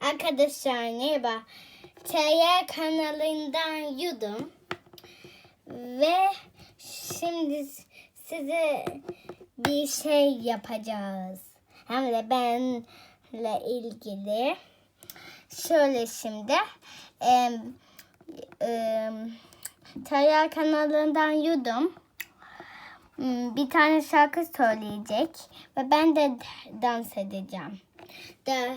Arkadaşlar merhaba. TR kanalından yudum. Ve şimdi size bir şey yapacağız. Hem de benle ilgili. Şöyle şimdi. E, e, TR kanalından yudum. Hmm, Bir tane şarkı söyleyecek ve ben de dans edeceğim. Da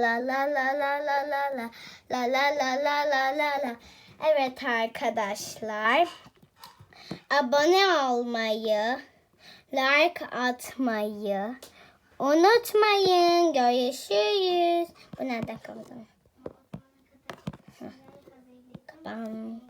la la la la la la la la la la la la la la Evet arkadaşlar. Abone olmayı, like atmayı unutmayın. Görüşürüz. Bu nereden kapatalım? Kapandı.